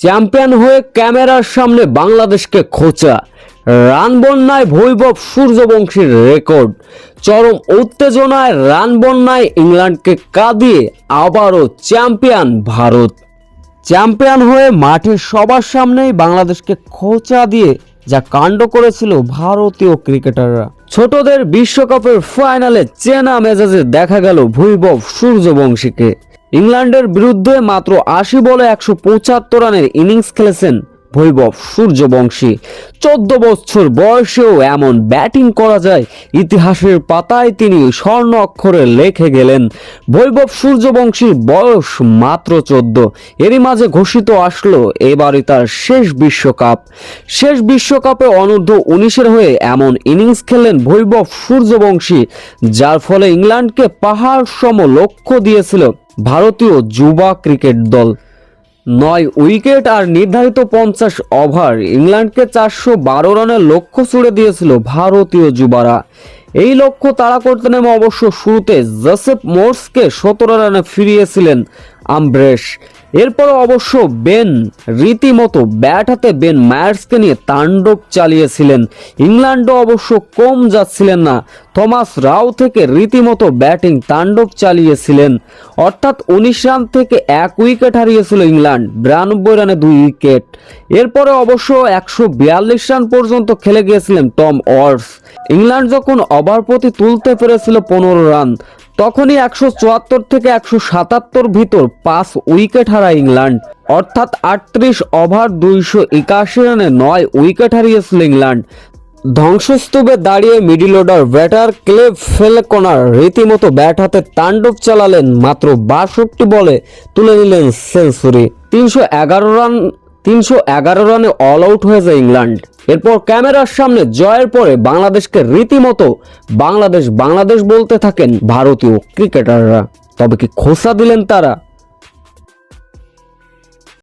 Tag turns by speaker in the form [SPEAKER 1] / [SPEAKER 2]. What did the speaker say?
[SPEAKER 1] Champion হয়ে ক্যামেরার সামনে বাংলাদেশকে খোঁচা। রান বন্যায় ভৈভব সূর্যবংশীর রেকর্ড। চরম উত্তেজনায় রান বন্যায় ইংল্যান্ডকে কাঁদিয়ে আবারও চ্যাম্পিয়ন ভারত। চ্যাম্পিয়ন হয়ে মাঠের সবার সামনেই বাংলাদেশকে খোঁচা দিয়ে যা কাণ্ড করেছিল ভারতীয় ক্রিকেটাররা। ছোটদের বিশ্বকাপের ফাইনালে চেনা মেজাজে দেখা গেল ভৈভব সূর্যবংশীকে। ইংল্যান্ডের বিরুদ্ধে মাত্র আশি বলে একশো পঁচাত্তর রানের ইনিংস খেলেছেন ভৈভব সূর্যবংশী। চোদ্দ বছর বয়সেও এমন ব্যাটিং করা যায়, ইতিহাসের পাতায় তিনি স্বর্ণ অক্ষরে লেখে গেলেন। বৈভব সূর্যবংশীর বয়স মাত্র চোদ্দ। এরই মাঝে ঘোষিত আসলো এবারই তার শেষ বিশ্বকাপ। শেষ বিশ্বকাপে অনূর্ধ্ব উনিশের হয়ে এমন ইনিংস খেললেন বৈভব সূর্যবংশী, যার ফলে ইংল্যান্ডকে পাহাড় সম লক্ষ্য দিয়েছিল ভারতীয় যুবা ক্রিকেট দল। নয় উইকেট আর নির্ধারিত পঞ্চাশ ওভার। ইংল্যান্ডকে চারশো বারো রানের লক্ষ্য ছুড়ে দিয়েছিল ভারতীয় যুবারা। এই লক্ষ্য তাড়া করতে নেমে অবশ্য শুরুতে জোসেফ মোর্সকে সতেরো রানে ফিরিয়েছিলেন আমব্রেস এরপর অবশ্য বেন রীতিমতো ব্যাট হাতে বেন মায়ার্সকে নিয়ে তাণ্ডব চালিয়েছিলেন। ইংল্যান্ডও অবশ্য কম যাচ্ছিলেন না। থমাস রাও থেকে রীতিমতো ব্যাটিং তাণ্ডব চালিয়েছিলেন। অর্থাৎ উনিশ রান থেকে এক উইকেট হারিয়েছিল ইংল্যান্ড, বিরানব্বই রানে দুই উইকেট। এরপরে অবশ্য একশো বিয়াল্লিশ রান পর্যন্ত খেলে গিয়েছিলেন টম ওয়ার্স। ইংল্যান্ড যখন ওভার প্রতি তুলতে পেরেছিল পনেরো রান তখনই একশো চুয়াত্তর থেকে একশো সাতাত্তর ভিতর পাঁচ উইকেট হারা ইংল্যান্ড। অর্থাৎ আটত্রিশ ওভার দুইশো একাশি রানে নয় উইকেট হারিয়েছিল ইংল্যান্ড। ধ্বংসস্তূপে দাঁড়িয়ে মিডিল অর্ডার ব্যাটার ক্লেভ ফেলকোনার রীতিমতো ব্যাট হাতে তাণ্ডব চালালেন মাত্র বাষট্টি বলে তুলে নিলেন সেঞ্চুরি। তিনশো এগারো রান তিনশো এগারো রানে অল আউট হয়ে যায় ইংল্যান্ড। এরপর ক্যামেরার সামনে জয়ের পরে বাংলাদেশকে রীতিমতো বাংলাদেশ বাংলাদেশ বলতে থাকেন ভারতীয় ক্রিকেটাররা। তবে কি খোসা দিলেন তারা?